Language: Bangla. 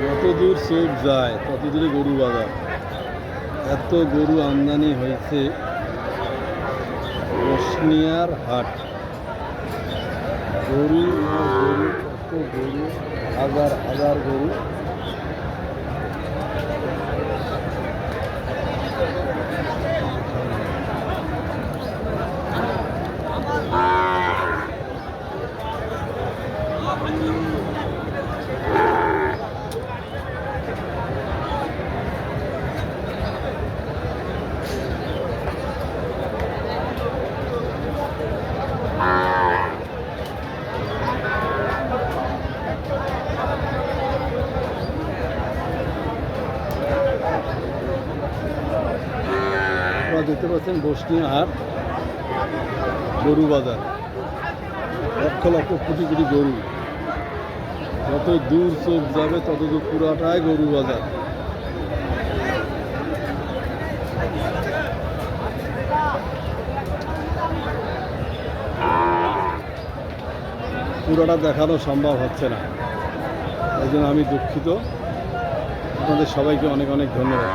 যত দূর চোখ যায় তত দূরে গরু বাজার। এত গরু আমদানি হয়েছে বসনিয়ার হাট। গরু গরু, এত গরু, হাজার হাজার গরু দেখতে পাচ্ছেন বসনিয়া হাট গরু বাজার লক্ষ লক্ষ কোটি কোটি গরু। যত দূর চোখ যাবে তত দূর পুরাটাই গরু বাজার পুরোটা দেখানো সম্ভব হচ্ছে না। এই আমি দুঃখিত। আপনাদের সবাইকে অনেক অনেক ধন্যবাদ।